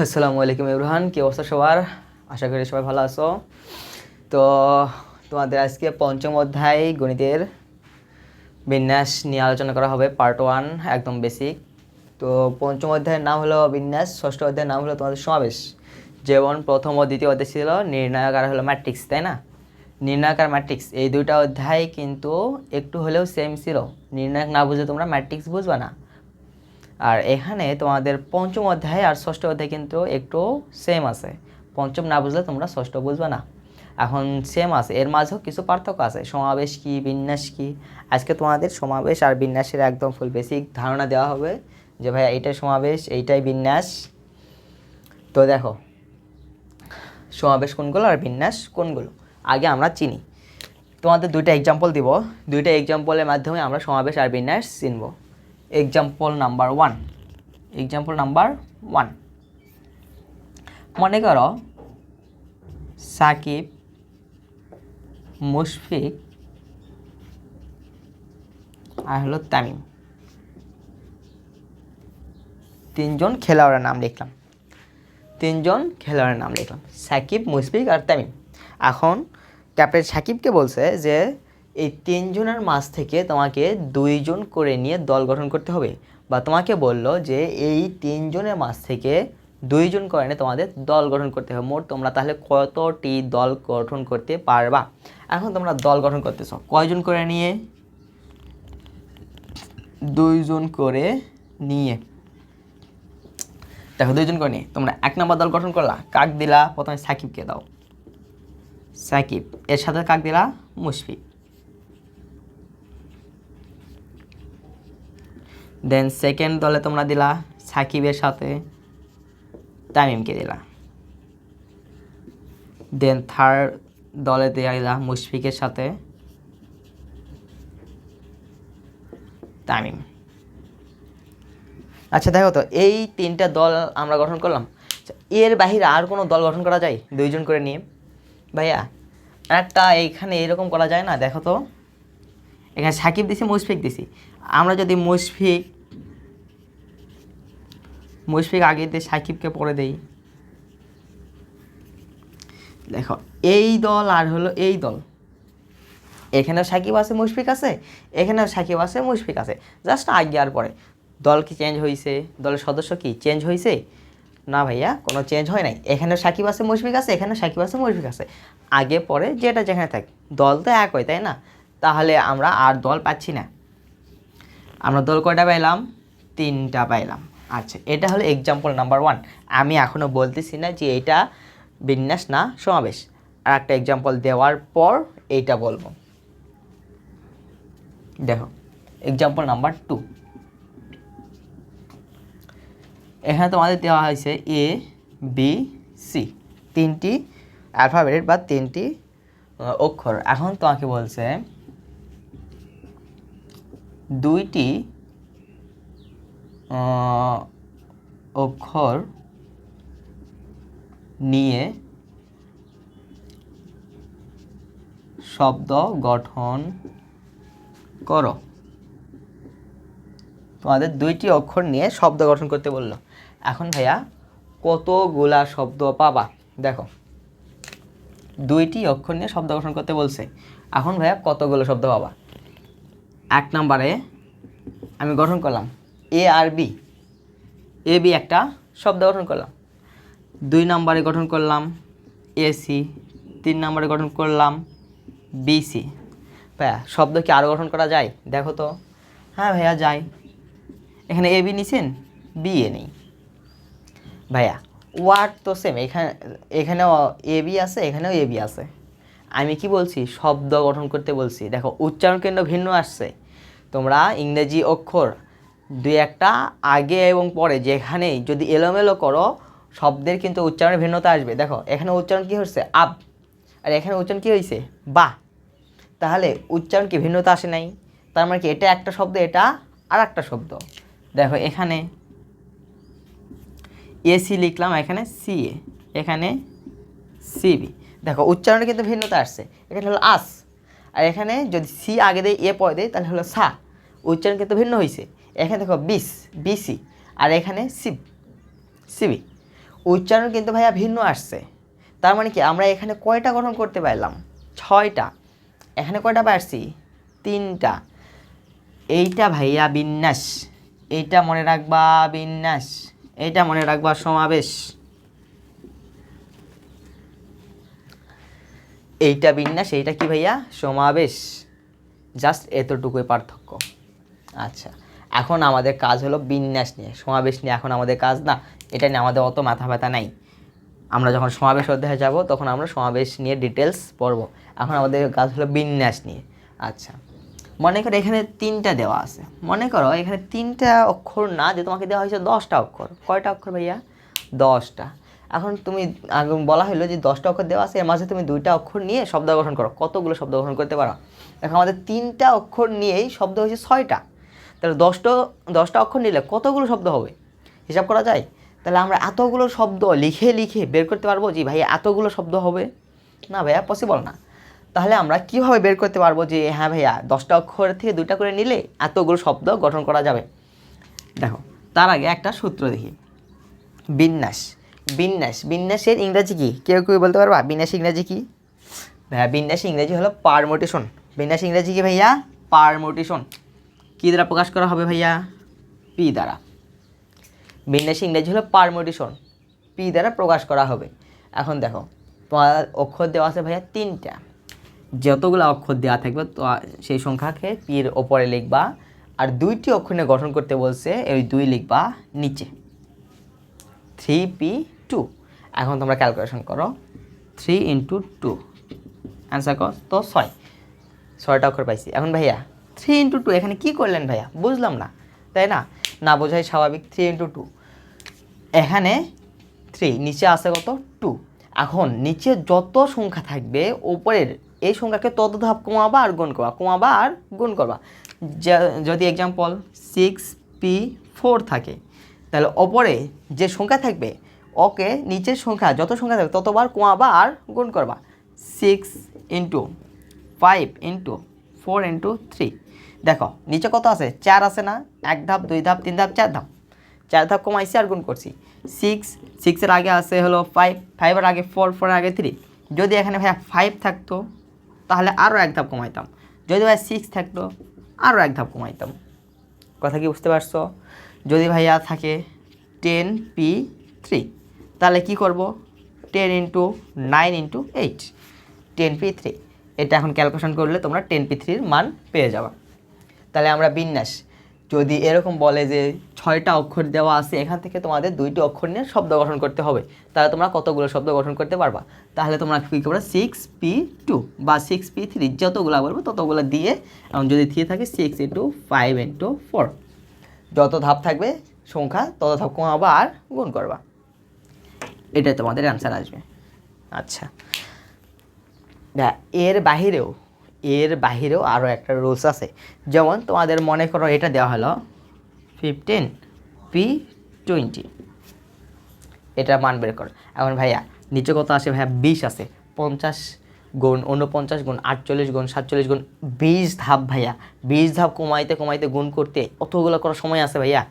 আসসালামু আলাইকুম ইব্রাহান কি অবস্থা সবার? আশা করি সবাই ভালো আছো। তো তোমাদের আজকে পঞ্চম অধ্যায় গণিতের বিন্যাস নিয়ে আলোচনা করা হবে পার্ট ওয়ান একদম বেসিক তো পঞ্চম অধ্যায়ের নাম হলো বিন্যাস, ষষ্ঠ অধ্যায়ের নাম হলো তোমাদের সমাবেশ। যেমন প্রথম ও দ্বিতীয় অধ্যায় ছিল, নির্ণায়ক আর হলো ম্যাট্রিক্স তাই না? নির্ণায়ক আর ম্যাট্রিক্স এই দুইটা অধ্যায় কিন্তু একটু হলেও সেম ছিল। নির্ণায়ক না বুঝলে তোমরা ম্যাট্রিক্স বুঝবা না। আর এখানে তোমাদের পঞ্চম অধ্যায় আর ষষ্ঠ অধ্যায় কিন্তু একটু সেম আছে। পঞ্চম না বুঝলে তোমরা ষষ্ঠ বুঝবে না। এখন সেম আছে, এর মাঝেও কিছু পার্থক্য আছে। সমাবেশ কি, বিন্যাস কি? আজকে তোমাদের সমাবেশ আর বিন্যাসের একদম ফুল বেসিক ধারণা দেওয়া হবে যে, ভাইয়া এইটাই সমাবেশ, এইটাই বিন্যাস। তো দেখো, সমাবেশ কোনগুলো আর বিন্যাস কোনগুলো? আগে আমরা চিনি। তোমাদের দুইটা এক্সাম্পল দিব। দুইটা এক্সাম্পলের মাধ্যমে আমরা সমাবেশ আর বিন্যাস চিনব। Example number one example number one মনে করো সাকিব, মুশফিক আর হলো তামিম। তিনজন খেলোয়াড়ের নাম লিখলাম। তিনজন খেলোয়াড়ের নাম লিখলাম। সাকিব, মুশফিক আর তামিম। এখন ক্যাপ্টেন সাকিবকে বলছে যে এই তিনজনের মাঝ থেকে তোমাকে দুইজন করে নিয়ে দল গঠন করতে হবে। বা তোমাকে বলল যে এই তিনজনের মাঝ থেকে দুইজন করে নিয়ে তোমাদের দল গঠন করতে হবে। মোট তোমরা তাহলে কতটি দল গঠন করতে পারবা? এখন তোমরা দল গঠন করতেছ। কয়জন করে নিয়ে? দুইজন করে নিয়ে। দেখো, দুইজন করে নিয়ে। তোমরা এক নম্বর দল গঠন করলা, কাক দিলা, প্রথমে সাকিবকে দাও। সাকিব, এর সাথে কাক দিলা, মুশফিক। দেন সেকেন্ড দলে তোমরা দিলা সাকিবের সাথে তামিমকে দিলা। দেন থার্ড দলে দেওয়া দিলা মুশফিকের সাথে তামিম। আচ্ছা দেখো তো এই তিনটা দল আমরা গঠন করলাম। আচ্ছা, এর বাহিরে আর কোনো দল গঠন করা যায়? দুইজন করে নিয়ে। ভাইয়া একটা এইখানে এরকম করা যায় না? দেখো তো। এখানে সাকিব দিছি মুশফিক দিছি। আমরা যদি মুশফিক মুশফিক আগে দিয়ে সাকিবকে পরে দেই। দেখো, এই দল আর হলো এই দল। এখানেও সাকিব আছে মুশফিক আছে, এখানেও সাকিব আছে মুশফিক আছে। জাস্ট আগে আর পরে। দল কি চেঞ্জ হয়েছে দলের সদস্য কি চেঞ্জ হয়েছে না ভাইয়া, কোনো চেঞ্জ হয় নাই। এখানেও সাকিব আছে মুশফিক আছে, এখানেও সাকিব আছে মুশফিক আছে। আগে, পরে, যেটা যেখানে থাকে। দল তো এক হয়, তাই না? তাহলে আমরা আর দল পাচ্ছি না। আমরা দল কয়টা পাইলাম? তিনটা পাইলাম। আচ্ছা এটা হলো এক্সাম্পল নাম্বার ওয়ান আমি এখনও বলতেছি না যে এটা বিন্যাস না, সমাবেশ। আর একটা এক্সাম্পল দেওয়ার পর এইটা বলব। দেখো এক্সাম্পল নাম্বার টু এখানে তোমাদের দেওয়া হয়েছে এ বি সি তিনটি অ্যালফাবেটের বা তিনটি অক্ষর। এখন তোমাকে বলছে, দুইটি অক্ষর নিয়ে শব্দ গঠন করো। তোমাদের দুইটি অক্ষর নিয়ে শব্দ গঠন করতে বলল। এখন ভাইয়া কতগুলা শব্দ পাবা? দেখো। দুইটি অক্ষর নিয়ে শব্দ গঠন করতে বলছে। এখন ভাইয়া কতগুলো শব্দ পাবা? এক নম্বরে আমি গঠন করলাম। এ আর বি এ বি একটা শব্দ গঠন করলাম। দুই নম্বরে গঠন করলাম এসি তিন নম্বরে গঠন করলাম বিসি ভাইয়া, শব্দ কি আরও গঠন করা যায়? দেখো তো। হ্যাঁ ভাইয়া, যায়। এখানে এ বি নিছেন? বি এ নেই। ভাইয়া ওয়ার্ড তো সেম এখানে, এখানেও এ বি আছে, এখানেও এ বি আছে। আমি কি বলছি? শব্দ গঠন করতে বলছি। দেখো, উচ্চারণ কেন্দ্র ভিন্ন আসছে। তোমরা ইংরেজি অক্ষর দুই একটা আগে এবং পরে, যেখানেই যদি এলোমেলো করো, শব্দের কিন্তু উচ্চারণের ভিন্নতা আসবে। দেখো, এখানে উচ্চারণ কী হচ্ছে? আব। আর এখানে উচ্চারণ কী হয়েছে বা। তাহলে উচ্চারণ কি ভিন্নতা আসে নাই? তার মানে কি এটা একটা শব্দ, এটা আর একটা শব্দ। দেখো, এখানে এসি লিখলাম, এখানে সি এ এখানে সিবি। দেখো উচ্চারণে কিন্তু ভিন্নতা আসছে। এখানে হলো আস। আর এখানে যদি সি আগে দেয়, এ পরে দেয়, তাহলে হলো সা। উচ্চারণ কিন্তু ভিন্ন হয়েছে এখানে দেখো বিস, বিসি, আর এখানে সিব, সিবি। উচ্চারণ কিন্তু ভাইয়া ভিন্ন আসছে। তার মানে কি, আমরা এখানে কয়টা গঠন করতে পারলাম? ছয়টা। এখানে কয়টা পারছি তিনটা। এইটা ভাইয়া বিন্যাস। এইটা মনে রাখবা বিন্যাস। এইটা মনে রাখবা সমাবেশ। এইটা বিন্যাস, এইটা কি ভাইয়া? সমাবেশ। জাস্ট এতটুকুই পার্থক্য। আচ্ছা। এখন আমাদের কাজ হলো বিন্যাস নিয়ে, সমাবেশ নিয়ে। এখন আমাদের কাজ না, এটা নিয়ে আমাদের অত মাথা ব্যথা নাই। আমরা যখন সমাবেশ অধ্যায়ে যাব, তখন আমরা সমাবেশ নিয়ে ডিটেলস পড়ব। এখন আমাদের কাজ হলো বিন্যাস নিয়ে। আচ্ছা মনে করো এখানে তিনটা দেওয়া আছে। মনে করো এখানে তিনটা অক্ষর না, যে তোমাকে দেওয়া হয়েছে দশটা অক্ষর। কয়টা অক্ষর ভাইয়া? দশটা। এখন তুমি, আগে বলা হলো যে দশটা অক্ষর দেওয়া আছে, এর মাঝে তুমি দুইটা অক্ষর নিয়ে শব্দ গঠন করো। কতগুলো শব্দ গঠন করতে পারো? এখন আমাদের তিনটা অক্ষর নিয়েই শব্দ হয়েছে ছয়টা। তাহলে দশটা দশটা অক্ষর নিলে কতগুলো শব্দ হবে? হিসাব করা যায়? তাহলে আমরা এতগুলো শব্দ লিখে লিখে বের করতে পারব যে ভাই এতগুলো শব্দ হবে? না, ভাইয়া পসিবল না। তাহলে আমরা কীভাবে বের করতে পারব যে হ্যাঁ ভাইয়া, দশটা অক্ষর থেকে দুইটা করে নিলে এতগুলো শব্দ গঠন করা যাবে? দেখো, তার আগে একটা সূত্র দেখি। বিন্যাস। বিন্যাস। বিন্যাসের ইংরাজি কী? কেউ কেউ বলতে পারবা? বিন্যাস ইংরাজি কী? ভাইয়া, বিন্যাস ইংরাজি হলো পারমোটেশন বিন্যাস ইংরাজি কি, ভাইয়া? পারমোটেশন কী দ্বারা প্রকাশ করা হবে ভাইয়া? পি দ্বারা। বিন্যাস ইংরেজি হলো পারমোটেশন পি দ্বারা প্রকাশ করা হবে। এখন দেখো, তোমার অক্ষর দেওয়া আছে ভাইয়া তিনটা। যতগুলো অক্ষর দেওয়া থাকবে, তো সেই সংখ্যাকে পির ওপরে লিখবা। আর দুইটি অক্ষর নিয়ে গঠন করতে বলছে ওই দুই লিখবা নিচে। থ্রি পি টু এখন তোমরা ক্যালকুলেশন করো। থ্রি ইন্টু টু অ্যান্সার কর। তো ছয়। ছয়টা অক্ষর পাইছি। এখন ভাইয়া থ্রি ইন্টু টু এখানে কী করলেন ভাইয়া? বুঝলাম না, তাই না? না বোঝাই স্বাভাবিক থ্রি ইন্টু টু এখানে থ্রি নিচে আছে কত? টু এখন নিচে যত সংখ্যা থাকবে ওপরের এই সংখ্যাকে তত ধাপ কমাবা আর গুণ করবা, কমাবা আর গুণ করবা। যদি এক্সাম্পল সিক্স পি ফোর থাকে, তাহলে ওপরে যে সংখ্যা থাকবে, ওকে নিচের সংখ্যা যত সংখ্যা থাকবে, ততবার কমাবা আর গুণ করবা। Six into five into four into three দেখো, নিচে কত আছে? চার আছে না? এক ধাপ, দুই ধাপ, তিন ধাপ, চার ধাপ। চার ধাপ কমাইছি আর গুণ করছি। সিক্স সিক্সের আগে আছে হলো ফাইভ ফাইভের আগে ফোর ফোরের আগে থ্রি যদি এখানে ভাইয়া ফাইভ থাকতো, তাহলে আরও এক ধাপ কমাইতাম। যদি ভাই সিক্স থাকতো আরও এক ধাপ কমাইতাম। কথা কি বুঝতে পারছ? যদি ভাইয়া থাকে টেন পি থ্রি তাহলে কি করব? Ten into nine into eight ten P three এটা এখন ক্যালকুলেশন করলে তোমরা টেন পি থ্রির মান পেয়ে যাবে। তাহলে আমরা বিন্যাস। যদি এরকম বলে যে ছয়টা অক্ষর দেওয়া আছে, এখান থেকে তোমাদের দুইটি অক্ষর নিয়ে শব্দ গঠন করতে হবে। তাহলে তোমরা কতগুলো শব্দ গঠন করতে পারবা? তাহলে তোমরা কী করবে? সিক্স পি টু বা সিক্স পি থ্রি যতগুলো বলব ততগুলো দিয়ে এবং যদি থ্রি থাকে six into five into four যত ধাপ থাকবে সংখ্যা, তত ধাপ কমাবা আর গুণ করবা। এটাই তোমাদের অ্যান্সার আসবে। আচ্ছা। এর বাহিরেও এর বাহিরেও আরও একটা রুলস আছে। যেমন তোমাদের মনে করো এটা দেওয়া হলো ফিফটিন পি টোয়েন্টি এটা মান বের করো। এখন ভাইয়া, নিচে কত আছে ভাইয়া? বিশ আছে। পঞ্চাশ গুণ উনপঞ্চাশ গুণ আটচল্লিশ গুণ সাতচল্লিশ গুণ বিশ ধাপ ভাইয়া। বিশ ধাপ কমাইতে কমাইতে গুণ করতে অতগুলো করার সময় আছে ভাইয়া।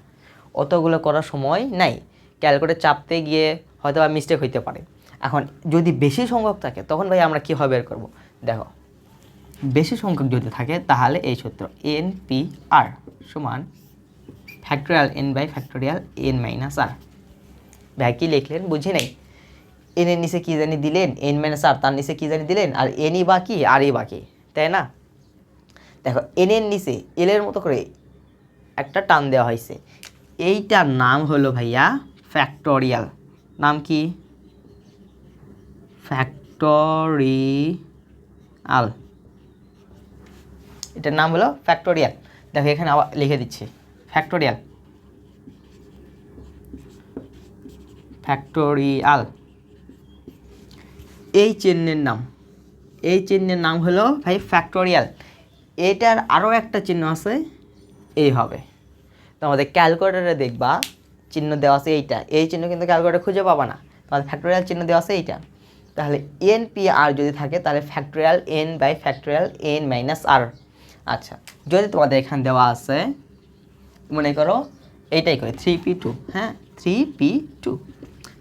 অতগুলো করার সময় নাই। ক্যালকুলেটর চাপতে গিয়ে হয়তো বা মিস্টেক হইতে পারে। এখন যদি বেশি সংখ্যক থাকে, তখন ভাই আমরা কীভাবে বের করব? দেখো বেশি সংখ্যক যদি থাকে, তাহলে এই সূত্র এন পি আর সমান factorial N by factorial N minus R ভাই, কী লিখলেন? বুঝি নাই? এন এর নিচে কী জানি দিলেন? এন মাইনাস আর তার নিচে কী জানি দিলেন? আর এনই বাকি আরই বাকি, তাই না? দেখো এন এর নিচে এল এর মতো করে একটা টান দেওয়া হয়েছে। এইটার নাম হলো ভাইয়া ফ্যাক্টোরিয়াল নাম কি? ফ্যাক্টোরিয়াল এটার নাম হলো ফ্যাক্টোরিয়াল দেখো, এখানে আবার লিখে দিচ্ছি। ফ্যাক্টোরিয়াল ফ্যাক্টোরিয়াল এই চিহ্নের নাম। এই চিহ্নের নাম হলো ভাই ফ্যাক্টোরিয়াল এটার আরও একটা চিহ্ন আছে, এই হবে। তো আমাদের ক্যালকুলেটারে দেখবা, চিহ্ন দেওয়া আছে এইটা। এই চিহ্ন কিন্তু ক্যালকুলেটার খুঁজে পাবা না। তোমাদের ফ্যাক্টোরিয়াল চিহ্ন দেওয়া আছে এইটা। তাহলে এন পি আর যদি থাকে, তাহলে factorial N by factorial N minus R আচ্ছা যদি তোমাদের এখানে দেওয়া আছে, মনে করো এইটাই করে থ্রি পি টু হ্যাঁ থ্রি পি টু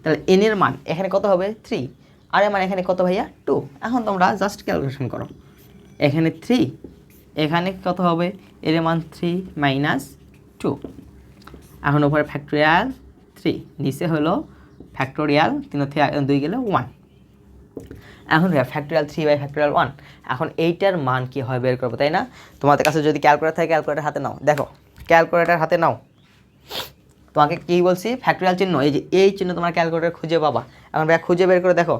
তাহলে এন এর মান এখানে কত হবে? থ্রি আর এর মান এখানে কত ভাইয়া? টু এখন তোমরা জাস্ট ক্যালকুলেশন করো। এখানে থ্রি এখানে কত হবে? এর মান থ্রি মাইনাস টু এখন উপরে ফ্যাক্টোরিয়াল থ্রি নিচে হলো ফ্যাক্টোরিয়াল তিন দুই গেলে ওয়ান এখন factorial three by factorial one এখন এইটার মান কী হয় বের করব, তাই না? তোমাদের কাছে যদি ক্যালকুলেটার থাকে ক্যালকুলেটার হাতে নাও। দেখো ক্যালকুলেটার হাতে নাও। তোমাকে কী বলছি? ফ্যাক্টোরিয়াল চিহ্ন, এই যে এই চিহ্ন তোমার ক্যালকুলেটার খুঁজে পাবা। এখন ভাইয়া খুঁজে বের করে দেখো।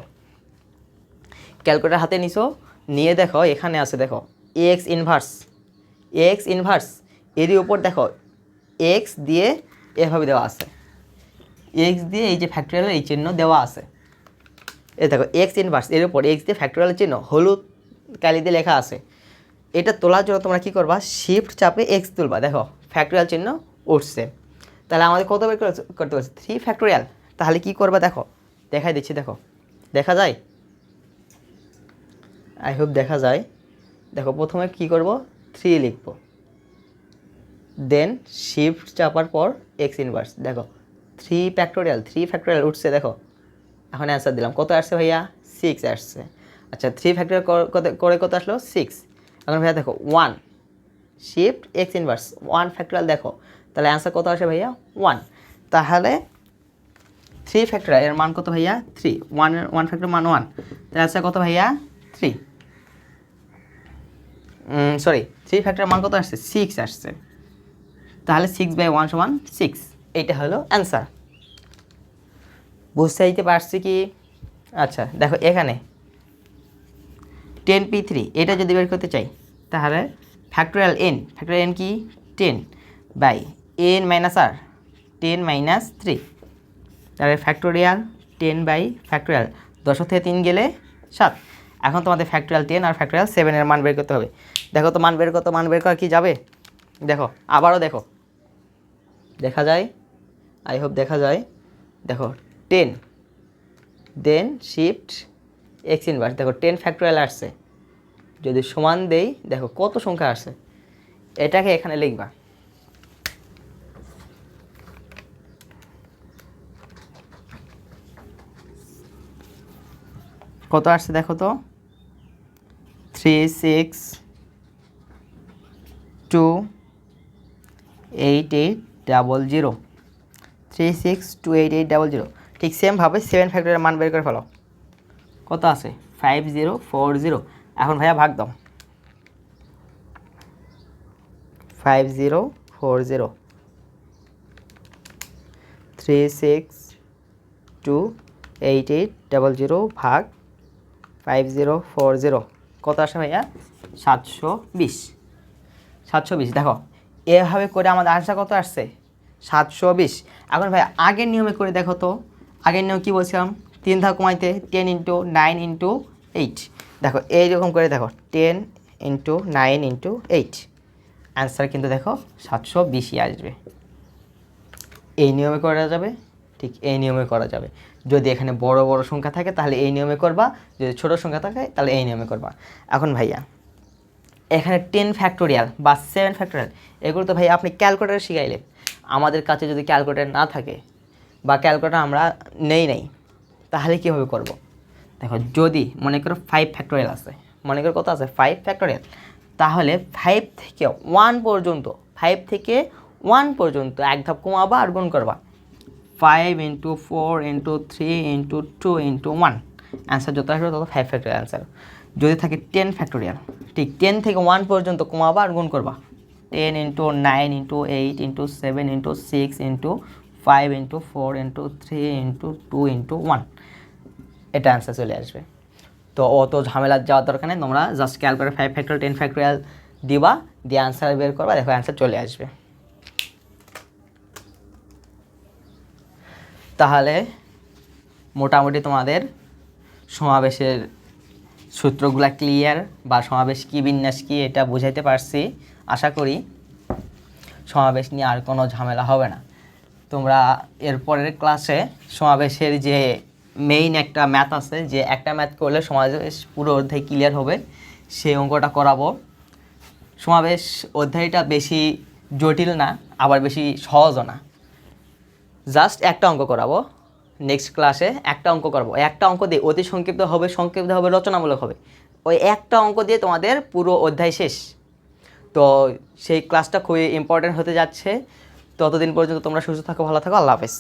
ক্যালকুলেটার হাতে নিছো, নিয়ে দেখো, এখানে আছে দেখো এক্স ইনভার্স এক্স ইনভার্স এরই উপর দেখো এক্স দিয়ে এভাবে দেওয়া আছে। এক্স দিয়ে এই যে ফ্যাক্টোরিয়ালের এই চিহ্ন দেওয়া আছে। এই দেখো এক্স ইনভার্স এর উপর এক্স দিয়ে ফ্যাক্টোরিয়াল চিহ্ন, হলুদ কালি দিয়ে লেখা আছে। এটা তোলার জন্য তোমরা কী করবা? শিফট চাপে এক্স তুলবা। দেখো ফ্যাক্টোরিয়াল চিহ্ন উঠছে। তাহলে আমাদের কত বের করে- করতে পারছে থ্রি ফ্যাক্টোরিয়াল তাহলে কি করবা দেখো? দেখাই দিচ্ছি, দেখো। দেখা যায়? আই হোপ দেখা যায়। দেখো, প্রথমে কি করব? থ্রি লিখব। দেন শিফট চাপার পর এক্স ইনভার্স দেখো থ্রি ফ্যাক্টোরিয়াল থ্রি ফ্যাক্টোরিয়াল উঠছে, দেখো। এখন অ্যান্সার দিলাম। কত আসছে ভাইয়া? সিক্স আসছে। আচ্ছা থ্রি ফ্যাক্টোরিয়াল করে কত আসলো? সিক্স এখন ভাইয়া দেখো one shift X inverse one factorial দেখো। তাহলে অ্যান্সার কত আসে ভাইয়া? ওয়ান তাহলে থ্রি ফ্যাক্টোরিয়াল এর মান কত ভাইয়া? থ্রি ওয়ান ওয়ান ফ্যাক্টর মান ওয়ান তাহলে অ্যান্সার কত ভাইয়া? থ্রি সরি থ্রি ফ্যাক্টর মান কত আসছে? সিক্স আসছে। তাহলে সিক্স বাই ওয়ান সমান সিক্স এইটা হলো অ্যান্সার বুঝতে পারছি কি? আচ্ছা দেখো এখানে। টেন পি থ্রি এটা যদি বের করতে চাই, তাহলে ফ্যাক্টোরিয়াল এন ফ্যাক্টোরিয়াল এন কি? Ten by N minus R ten minus three তাহলে ফ্যাক্টোরিয়াল টেন বাই ফ্যাক্টোরিয়াল দশ থেকে তিন গেলে সাত। এখন তোমাদের ফ্যাক্টোরিয়াল টেন আর ফ্যাক্টোরিয়াল সেভেনের মান বের করতে হবে। দেখো তো মান বের করতে মান বের করা কি যাবে? দেখো, আবারও দেখো। দেখা যায়? আই হোপ দেখা যায়। দেখো ten. Then shift X inverse দেখো টেন ফ্যাক্টোরিয়াল আসছে। যদি সমান দেই, দেখো কত সংখ্যা আসছে। এটাকে এখানে লিখবা। কত আসছে দেখো তো? Three six two eight eight double zero three six two eight eight double zero ঠিক সেমভাবে সেভেন ফ্যাক্টরের মান বের করে ফেলো। কত আছে? ফাইভ জিরো ফোর জিরো এখন ভাইয়া ভাগ দাও। Five zero four zero three six two eight eight double zero ভাগ ফাইভ জিরো ফোর জিরো কত আসে ভাইয়া? সাতশো বিশ। সাতশো বিশ, দেখো। এভাবে করে আমাদের আনসার কত আসছে? সাতশো বিশ। এখন ভাই আগের নিয়মে করে দেখো তো। আগের নিয়ম কী বলছিলাম? তিন ধাপ কমাইতে ten into nine into eight দেখো এইরকম করে দেখো ten into nine into eight answer কিন্তু দেখো সাতশো বিশই আসবে। এই নিয়মে করা যাবে, ঠিক এই নিয়মে করা যাবে। যদি এখানে বড় বড় সংখ্যা থাকে, তাহলে এই নিয়মে করবা। যদি ছোট সংখ্যা থাকে, তাহলে এই নিয়মে করবা। এখন ভাইয়া, এখানে টেন ফ্যাক্টোরিয়াল বা সেভেন ফ্যাক্টোরিয়াল এগুলো তো ভাই আপনি ক্যালকুলেটার শিখাইলেন। আমাদের কাছে যদি ক্যালকুলেটার না থাকে বা ক্যালকুলেটার আমরা নেই নাই, তাহলে কীভাবে করব? দেখো, যদি মনে করো ফাইভ ফ্যাক্টোরিয়াল আছে, মনে করো কত আছে? ফাইভ ফ্যাক্টোরিয়াল তাহলে ফাইভ থেকে ওয়ান পর্যন্ত ফাইভ থেকে ওয়ান পর্যন্ত এক ধাপ কমাবা আর গুণ করবা। Five into four into three into two into one answer যত আসবে তত ফাইভ ফ্যাক্টোরিয়াল অ্যান্সার যদি থাকে টেন ফ্যাক্টোরিয়াল ঠিক টেন থেকে ওয়ান পর্যন্ত কমাবা আর গুণ করবা। Ten into nine into eight into seven into six into five into four into three into two into one এটা অ্যান্সার চলে আসবে। তো অত ঝামেলা যাওয়ার দরকার নেই, তোমরা just calculator five factorial ten factorial দিবা, দিয়ে অ্যান্সার বের করবা, দেখো অ্যান্সার চলে আসবে। তাহলে মোটামুটি তোমাদের সমাবেশের সূত্রগুলা ক্লিয়ার বা সমাবেশ কী বিন্যাস কী এটা বুঝাইতে পারছি। আশা করি সমাবেশ নিয়ে আর কোনো ঝামেলা হবে না। তোমরা এরপরের ক্লাসে সমাবেশের যে মেইন একটা ম্যাথ আছে, যে একটা ম্যাথ করলে সমাবেশ পুরো অধ্যায় ক্লিয়ার হবে, সেই অঙ্কটা করাবো। সমাবেশ অধ্যায়টা বেশি জটিল না, আবার বেশি সহজও না। জাস্ট একটা অঙ্ক করাবো। নেক্সট ক্লাসে একটা অঙ্ক করব। একটা অঙ্ক দিয়ে অতি সংক্ষিপ্ত হবে সংক্ষিপ্ত হবে, রচনামূলক হবে। ওই একটা অঙ্ক দিয়ে তোমাদের পুরো অধ্যায় শেষ। তো সেই ক্লাসটা খুবই ইম্পর্ট্যান্ট হতে যাচ্ছে। ততদিন পর্যন্ত তোমরা সুস্থ থাকো ভালো থাকো আল্লাহ হাফেজ।